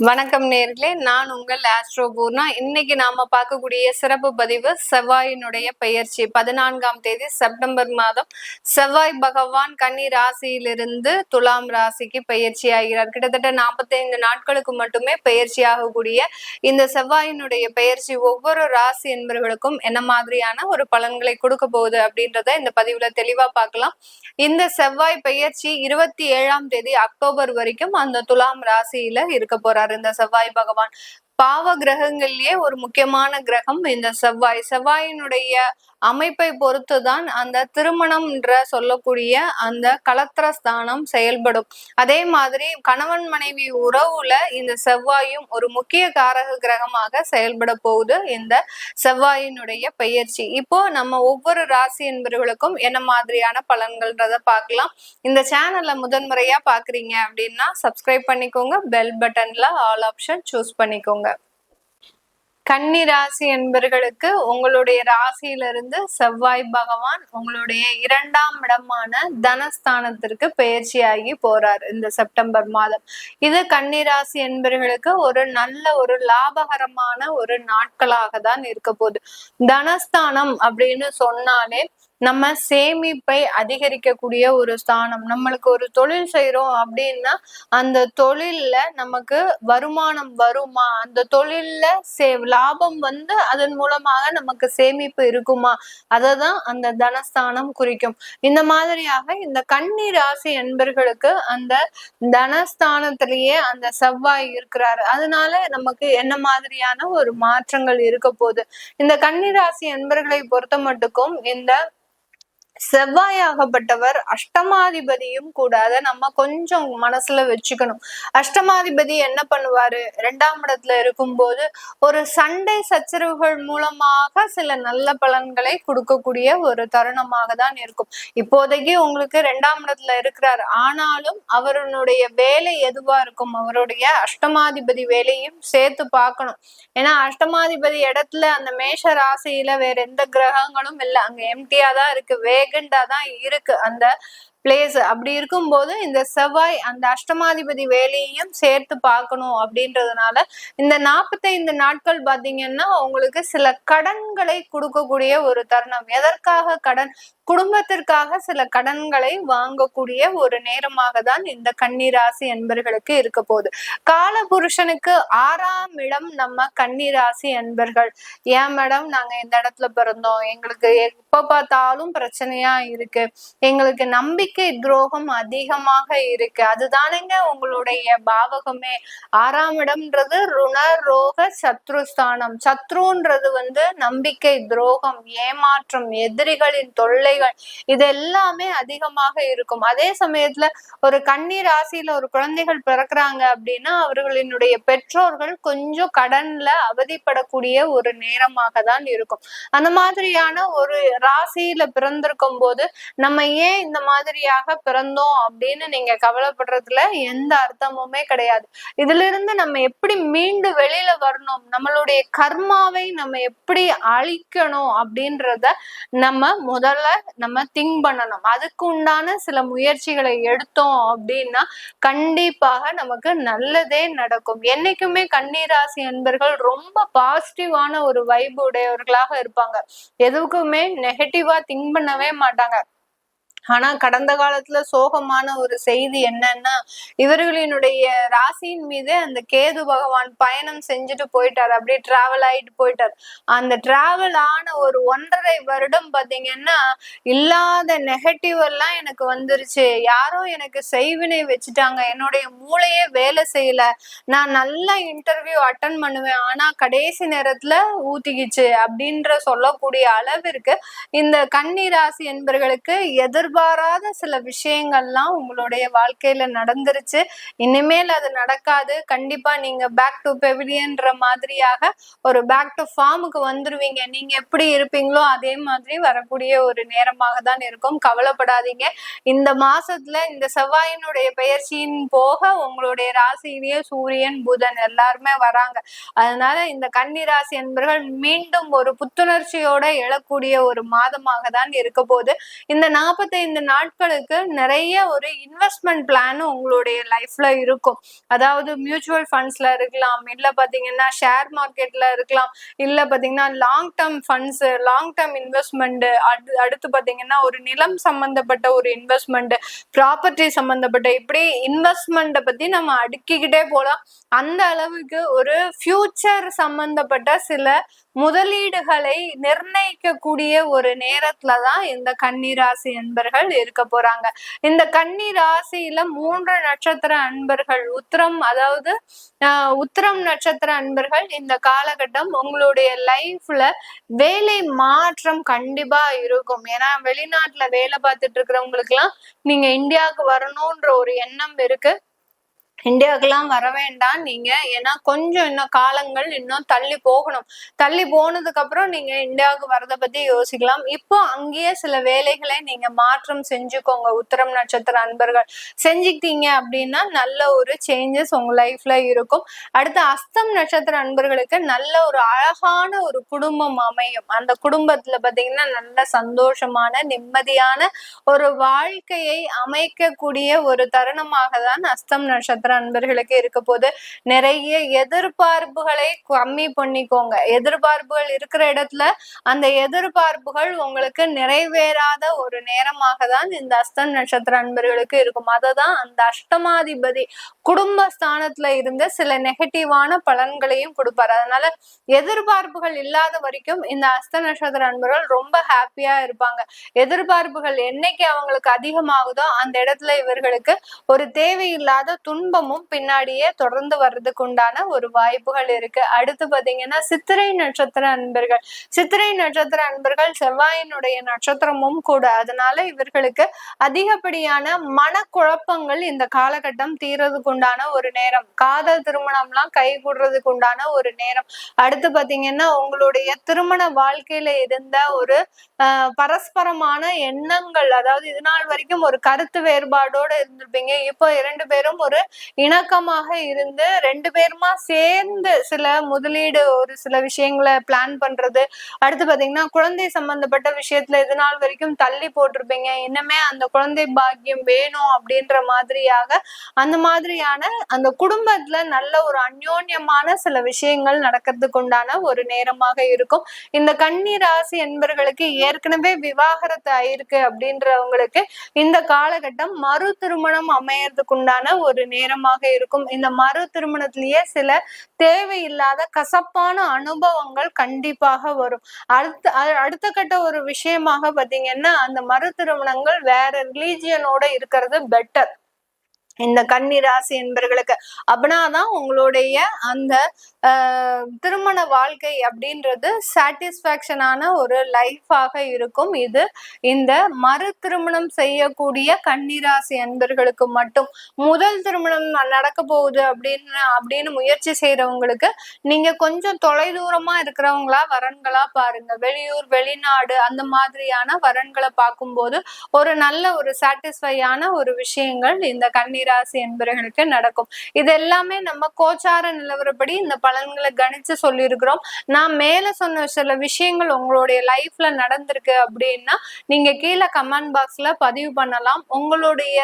வணக்கம் நேர்களே நான் உங்கள் ஆஸ்ட்ரோ பூர்ணா. இன்னைக்கு நாம பார்க்கக்கூடிய சிறப்பு பதிவு செவ்வாயினுடைய பெயர்ச்சி. பதினான்காம் தேதி செப்டம்பர் மாதம் செவ்வாய் பகவான் கன்னி ராசியிலிருந்து துலாம் ராசிக்கு பயிற்சி ஆகிறார். கிட்டத்தட்ட நாற்பத்தைந்து நாட்களுக்கு மட்டுமே பயிற்சி ஆகக்கூடிய இந்த செவ்வாயினுடைய பெயர்ச்சி ஒவ்வொரு ராசி என்பவர்களுக்கும் என்ன மாதிரியான ஒரு பலன்களை கொடுக்க போகுது அப்படின்றத இந்த பதிவுல தெளிவா பார்க்கலாம். இந்த செவ்வாய் பெயர்ச்சி இருபத்தி ஏழாம் தேதி அக்டோபர் வரைக்கும் அந்த துலாம் ராசியில இருக்க போறார். இருக்காரு இந்த செவ்வாய் பகவான் பாவ கிரகங்கள்லயே ஒரு முக்கியமான கிரகம் இந்த செவ்வாய். செவ்வாயினுடைய அமைப்பை பொறுத்துதான் அந்த திருமணம்ன்ற சொல்லக்கூடிய அந்த கலத்திர ஸ்தானம் செயல்படும். அதே மாதிரி கணவன் மனைவி உறவுல இந்த செவ்வாயும் ஒரு முக்கிய காரக கிரகமாக செயல்பட போகுது இந்த செவ்வாயினுடைய பெயர்ச்சி. இப்போ நம்ம ஒவ்வொரு ராசி என்பவர்களுக்கும் என்ன மாதிரியான பலன்கள்ன்றத பார்க்கலாம். இந்த சேனல்ல முதன்முறையா பாக்குறீங்க அப்படின்னா சப்ஸ்கிரைப் பண்ணிக்கோங்க. பெல் பட்டன்ல ஆல் ஆப்ஷன் சூஸ் பண்ணிக்கோங்க. கன்னி ராசி என்பர்களுக்கு உங்களுடைய ராசியிலிருந்து செவ்வாய் பகவான் உங்களுடைய இரண்டாம் இடமான தனஸ்தானத்திற்கு பயிற்சியாகி போறார் இந்த செப்டம்பர் மாதம். இது கன்னி ராசி என்பர்களுக்கு ஒரு நல்ல ஒரு லாபகரமான ஒரு நாட்களாக தான் இருக்க போகுது. தனஸ்தானம் அப்படின்னு சொன்னாலே நம்ம சேமிப்பை அதிகரிக்கக்கூடிய ஒரு ஸ்தானம். நம்மளுக்கு ஒரு தொழில் செய்யறோம் அப்படின்னா அந்த தொழில்ல நமக்கு வருமானம் வருமா? அந்த தொழில்ல சே லாபம் வந்து அதன் மூலமாக நமக்கு சேமிப்பு இருக்குமா? அததான் அந்த தனஸ்தானம் குறிக்கும். இந்த மாதிரியாக இந்த கன்னி ராசி என்பர்களுக்கு அந்த தனஸ்தானத்திலேயே அந்த செவ்வாய் இருக்கிறாரு. அதனால நமக்கு என்ன மாதிரியான ஒரு மாற்றங்கள் இருக்க போகுது? இந்த கன்னி ராசி என்பர்களை பொறுத்த மட்டுக்கும் இந்த செவ்வாயாகப்பட்டவர் அஷ்டமாதிபதியும் கூட அதை நம்ம கொஞ்சம் மனசுல வச்சுக்கணும். அஷ்டமாதிபதி என்ன பண்ணுவாரு? ரெண்டாம் இடத்துல இருக்கும்போது ஒரு சண்டை சச்சரவுகள் மூலமாக சில நல்ல பலன்களை கொடுக்கக்கூடிய ஒரு தருணமாக தான் இருக்கும். இப்போதைக்கு உங்களுக்கு ரெண்டாம் இடத்துல இருக்கிறார். ஆனாலும் அவருடைய வேலை எதுவா இருக்கும்? அவருடைய அஷ்டமாதிபதி வேலையும் சேர்த்து பார்க்கணும். ஏன்னா அஷ்டமாதிபதி இடத்துல அந்த மேஷ ராசியில வேற எந்த கிரகங்களும் இல்லை. அங்க எம்டியா தான் இருக்கு. வே வேகண்டா தான் இருக்கு. அந்த பிளேஸ் அப்படி இருக்கும்போது இந்த செவ்வாய் அந்த அஷ்டமாதிபதி வேலையையும் சேர்த்து பார்க்கணும் அப்படின்றதுனால இந்த நாற்பத்தைந்து நாட்கள் பாத்தீங்கன்னா உங்களுக்கு சில கடன்களை கொடுக்கக்கூடிய ஒரு தருணம். எதற்காக கடன்? குடும்பத்திற்காக சில கடன்களை வாங்கக்கூடிய ஒரு நேரமாக தான் இந்த கன்னிராசி என்பர்களுக்கு இருக்க போகுது. கால புருஷனுக்கு ஆறாம் இடம் நம்ம கன்னிராசி என்பர்கள் ஏன் மேடம் நாங்க இந்த இடத்துல பிறந்தோம். எங்களுக்கு எப்ப பார்த்தாலும் பிரச்சனையா இருக்கு. எங்களுக்கு நம்பிக்கை துரோகம் அதிகமாக இருக்கு. அதுதானுங்க உங்களுடைய பாவகமே. ஆறாம் இடம்ன்றது ருண ரோக சத்ருஸ்தானம் சத்ருன்றது வந்து நம்பிக்கை துரோகம் ஏமாற்றம் எதிரிகளின் தொல்லைகள் இது எல்லாமே அதிகமாக இருக்கும். அதே சமயத்துல ஒரு கன்னி ராசியில ஒரு குழந்தைகள் பிறக்கிறாங்க அப்படின்னா அவர்களினுடைய பெற்றோர்கள் கொஞ்சம் கடன்ல அவதிப்படக்கூடிய ஒரு நேரமாக தான் இருக்கும். அந்த மாதிரியான ஒரு ராசியில பிறந்திருக்கும் போது நம்ம ஏன் இந்த மாதிரி மாதிரியாக பிறந்தோம் அப்படின்னு நீங்க கவலைப்படுறதுல எந்த அர்த்தமுமே கிடையாது. இதுல இருந்து நம்ம எப்படி மீண்டு வெளியில வரணும்? நம்மளுடைய கர்மாவை நம்ம எப்படி அழிக்கணும் அப்படின்றத நம்ம முதல்ல நம்ம திங்க் பண்ணணும். அதுக்கு உண்டான சில முயற்சிகளை எடுத்தோம் அப்படின்னா கண்டிப்பாக நமக்கு நல்லதே நடக்கும். என்னைக்குமே கண்ணீராசி என்பர்கள் ரொம்ப பாசிட்டிவான ஒரு வைப் உடையவர்களாக இருப்பாங்க. எதுக்குமே நெகட்டிவா திங்க் பண்ணவே மாட்டாங்க. ஆனா கடந்த காலத்துல சோகமான ஒரு செய்தி என்னன்னா இவர்களினுடைய ராசியின் மீது அந்த கேது பகவான் பயணம் செஞ்சுட்டு போயிட்டார். அப்படியே டிராவல் ஆயிட்டு போயிட்டார். அந்த டிராவல் ஆன ஒரு ஒன்றரை வருடம் பாத்தீங்கன்னா இல்லாத நெகட்டிவ் எல்லாம் எனக்கு வந்துருச்சு. யாரோ எனக்கு செய்வினை வச்சுட்டாங்க. என்னுடைய மூளையே வேலை செய்யல. நான் நல்ல இன்டர்வியூ அட்டன் பண்ணுவேன். ஆனா கடைசி நேரத்துல ஊத்திக்கிச்சு. அப்படின்ற சொல்லக்கூடிய அளவிற்கு இந்த கன்னி ராசி என்பர்களுக்கு எதிர்ப்பு எதிர்பாராத சில விஷயங்கள்லாம் உங்களுடைய வாழ்க்கையில நடந்துருச்சு. இனிமேல் அது நடக்காது. கண்டிப்பா நீங்க பேக் டு பெவிலியன்ற மாதிரியாக ஒரு பேக் டு ஃபார்முக்கு வந்துருவீங்க. நீங்க எப்படி இருப்பீங்களோ அதே மாதிரி வரக்கூடிய ஒரு நேரமாக தான் இருக்கும். கவலைப்படாதீங்க. இந்த மாசத்துல இந்த செவ்வாயினுடைய பெயர்ச்சியின் போக உங்களுடைய ராசியிலேயே சூரியன் புதன் எல்லாருமே வராங்க. அதனால இந்த கன்னி ராசி என்பர்கள் மீண்டும் ஒரு புத்துணர்ச்சியோட எழக்கூடிய ஒரு மாதமாக தான் இருக்க போகுது. இந்த நாற்பத்தி இந்த நாட்களுக்கு நிறைய ஒரு இன்வெஸ்ட்மெண்ட் பிளான் உங்களுடைய லைஃப்ல இருக்கும். அதாவது மியூச்சுவல் ஃபண்ட்ஸ்ல இருக்கலாம். இல்ல பாத்தீங்கன்னா ஷேர் மார்க்கெட்ல இருக்கலாம். இல்ல பாத்தீங்கன்னா long term funds long term investment அடுத்து பாத்தீங்கன்னா ஒரு நிலம் சம்பந்தப்பட்ட ஒரு இன்வெஸ்ட்மெண்ட் ப்ராப்பர்ட்டி சம்பந்தப்பட்ட இப்படி இன்வெஸ்ட்மெண்ட்டை பத்தி நம்ம அடுக்கிக்கிட்டே போலாம். அந்த அளவுக்கு ஒரு ஃபியூச்சர் சம்பந்தப்பட்ட சில முதலீடுகளை நிர்ணயிக்கக்கூடிய ஒரு நேரத்துல தான் இந்த கன்னிராசி அன்பர்கள் இருக்க போறாங்க. இந்த கன்னிராசியில மூன்று நட்சத்திர அன்பர்கள் உத்திரம் அதாவது உத்திரம் நட்சத்திர அன்பர்கள் இந்த காலகட்டம் உங்களுடைய லைஃப்ல வேலை மாற்றம் கண்டிப்பா இருக்கும். ஏன்னா வெளிநாட்டுல வேலை பார்த்துட்டு இருக்கிறவங்களுக்கு எல்லாம் நீங்க இந்தியாவுக்கு வரணும்ன்ற ஒரு எண்ணம் இருக்கு. இந்தியாவுக்கெல்லாம் வர வேண்டாம். நீங்க ஏன்னா கொஞ்சம் இன்னும் காலங்கள் இன்னும் தள்ளி போகணும். தள்ளி போனதுக்கு அப்புறம் நீங்க இந்தியாவுக்கு வரதை பத்தி யோசிக்கலாம். இப்போ அங்கேயே சில வேலைகளை நீங்க மாற்றம் செஞ்சுக்கோங்க. உத்தரம் நட்சத்திர அன்பர்கள். செஞ்சுக்கிட்டீங்க அப்படின்னா நல்ல ஒரு சேஞ்சஸ் உங்க லைஃப்ல இருக்கும். அடுத்து அஸ்தம் நட்சத்திர அன்பர்களுக்கு நல்ல ஒரு அழகான ஒரு குடும்பம் அமையும். அந்த குடும்பத்துல பாத்தீங்கன்னா நல்ல சந்தோஷமான நிம்மதியான ஒரு வாழ்க்கையை அமைக்கக்கூடிய ஒரு தருணமாக தான் அஸ்தம் நட்சத்திர அன்பர்களுக்கு இருக்க போது நிறைய எதிர்பார்ப்புகளை கம்மி பண்ணிக்கோங்க. எதிர்பார்ப்புகள் இருக்கிற இடத்துல அந்த எதிர்பார்ப்புகள் உங்களுக்கு நிறைவேறாத ஒரு நேரமாக தான் இந்த அஸ்த நட்சத்திர அன்பர்களுக்கு இருக்கும். அததான் அந்த அஷ்டமாதிபதி குடும்ப ஸ்தானத்துல இருந்து சில நெகட்டிவான பலன்களையும் கொடுப்பாரு. அதனால எதிர்பார்ப்புகள் இல்லாத வரைக்கும் இந்த அஸ்த நட்சத்திர அன்பர்கள் ரொம்ப ஹாப்பியா இருப்பாங்க. எதிர்பார்ப்புகள் என்னைக்கு அவங்களுக்கு அதிகமாகுதோ அந்த இடத்துல இவர்களுக்கு ஒரு தேவையில்லாத துன்ப குடும்பமும் பின்னாடியே தொடர்ந்து வர்றதுக்கு உண்டான ஒரு வாய்ப்புகள் இருக்கு. அடுத்து பாத்தீங்கன்னா சித்திரை நட்சத்திர அன்பர்கள். சித்திரை நட்சத்திர அன்பர்கள் செவ்வாயினுடைய நட்சத்திரமும் கூட. அதனால இவர்களுக்கு அதிகப்படியான மனக்குழப்பங்கள் இந்த காலகட்டம் தீரதுக்கு உண்டான ஒரு நேரம். காதல் திருமணம்லாம் கை கூடுறதுக்கு உண்டான ஒரு நேரம். அடுத்து பாத்தீங்கன்னா உங்களுடைய திருமண வாழ்க்கையில இருந்த ஒரு பரஸ்பரமான எண்ணங்கள் அதாவது இது நாள் வரைக்கும் ஒரு கருத்து வேறுபாடோடு இருந்திருப்பீங்க. இப்போ இரண்டு பேரும் ஒரு இணக்கமாக இருந்து ரெண்டு பேருமா சேர்ந்து சில முதலீடு ஒரு சில விஷயங்களை பிளான் பண்றது. அடுத்து பாத்தீங்கன்னா குழந்தை சம்பந்தப்பட்ட விஷயத்துல இது நாள் வரைக்கும் தள்ளி போட்டிருப்பீங்க. இன்னுமே அந்த குழந்தை பாக்கியம் வேணும் அப்படின்ற மாதிரியாக அந்த மாதிரியான அந்த குடும்பத்துல நல்ல ஒரு அந்யோன்யமான சில விஷயங்கள் நடக்கிறதுக்கு உண்டான ஒரு நேரமாக இருக்கும். இந்த கன்னி ராசி என்பர்களுக்கு ஏற்கனவே விவாகரத்து ஆயிருக்கு அப்படின்றவங்களுக்கு இந்த காலகட்டம் மறு திருமணம் அமையறதுக்கு உண்டான ஒரு நேரம் நேரமாக இருக்கும். இந்த மறு திருமணத்திலேயே சில தேவையில்லாத கசப்பான அனுபவங்கள் கண்டிப்பாக வரும். அடுத்த அடுத்த கட்ட ஒரு விஷயமாக பாத்தீங்கன்னா அந்த மறு திருமணங்கள் வேற ரிலீஜியனோட இருக்கிறது பெட்டர் இந்த கன்னி ராசி என்பர்களுக்கு. அப்படின்னாதான் உங்களுடைய அந்த திருமண வாழ்க்கை அப்படின்றது சாட்டிஸ்ஃபேக்ஷனான ஒரு லைஃபாக இருக்கும். இது இந்த மறு திருமணம் செய்யக்கூடிய கன்னிராசி அன்பர்களுக்கு மட்டும். முதல் திருமணம் நடக்க போகுது அப்படின்னு அப்படின்னு முயற்சி செய்யறவங்களுக்கு நீங்க கொஞ்சம் தொலை தூரமா இருக்கிறவங்களா வரன்களா பாருங்க. வெளியூர் வெளிநாடு அந்த மாதிரியான வரன்களை பார்க்கும்போது ஒரு நல்ல ஒரு சாட்டிஸ்ஃபையான ஒரு விஷயங்கள் இந்த கண்ணீர் ராசி என்பவர்களுக்கு நடக்கும். இது எல்லாமே நம்ம கோச்சார நிலவரப்படி இந்த பலன்களை கணிச்சு சொல்லியிருக்கிறோம். நான் மேல சொன்ன சில விஷயங்கள் உங்களுடைய லைஃப்ல நடந்திருக்கு அப்படின்னா நீங்க கீழே கமெண்ட் பாக்ஸ்ல பதிவு பண்ணலாம். உங்களுடைய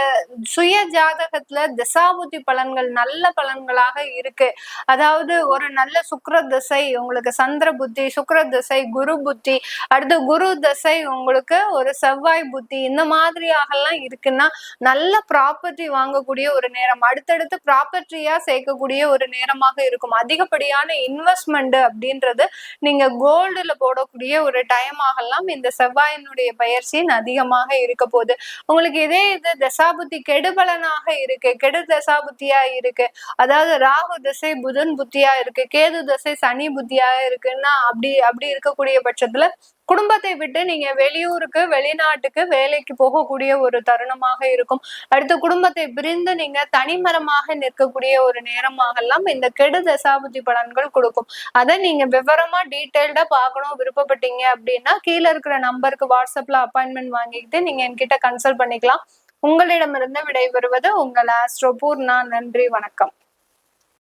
சுய ஜாதகத்துல திசாபுத்தி பலன்கள் நல்ல பலன்களாக இருக்கு. அதாவது ஒரு நல்ல சுக்கர திசை உங்களுக்கு சந்திர புத்தி சுக்கர திசை குரு புத்தி அடுத்து குரு தசை உங்களுக்கு ஒரு செவ்வாய் புத்தி இந்த மாதிரியாகலாம் இருக்குன்னா நல்ல ப்ராப்பர்ட்டி வாங்கக்கூடிய செய்யக்கூடிய ஒரு நேரம் அடுத்தடுத்து ப்ராப்பர்ட்டியா சேர்க்கக்கூடிய ஒரு நேரமாக இருக்கும். அதிகப்படியான இன்வெஸ்ட்மெண்ட் அப்படின்றது நீங்க கோல்டுல போடக்கூடிய ஒரு டைம் ஆகலாம். இந்த செவ்வாயினுடைய பயிற்சியின் அதிகமாக இருக்க போகுது. உங்களுக்கு இதே இது தசாபுத்தி கெடுபலனாக இருக்கு. கெடு தசாபுத்தியா இருக்கு. அதாவது ராகு திசை புதன் புத்தியா இருக்கு. கேது திசை சனி புத்தியா இருக்குன்னா அப்படி அப்படி இருக்கக்கூடிய பட்சத்துல குடும்பத்தை விட்டு நீங்க வெளியூருக்கு வெளிநாட்டுக்கு வேலைக்கு போகக்கூடிய ஒரு தருணமாக இருக்கும். அடுத்து குடும்பத்தை பிரிந்து நீங்க தனிமரமாக நிற்கக்கூடிய ஒரு நேரமாகலாம் இந்த கெடு தசாபுத்தி பலன்கள் கொடுக்கும். அதை நீங்க விவரமா டீட்டெயில்டா பார்க்கணும் விருப்பப்பட்டீங்க அப்படின்னா கீழே இருக்கிற நம்பருக்கு வாட்ஸ்அப்ல அப்பாயின்மெண்ட் வாங்கிக்கிட்டு நீங்க என்கிட்ட கன்சல்ட் பண்ணிக்கலாம். உங்களிடமிருந்து விடைபெறுவது உங்கள் ஆஸ்ட்ரோ பூர்ணா. நன்றி வணக்கம்.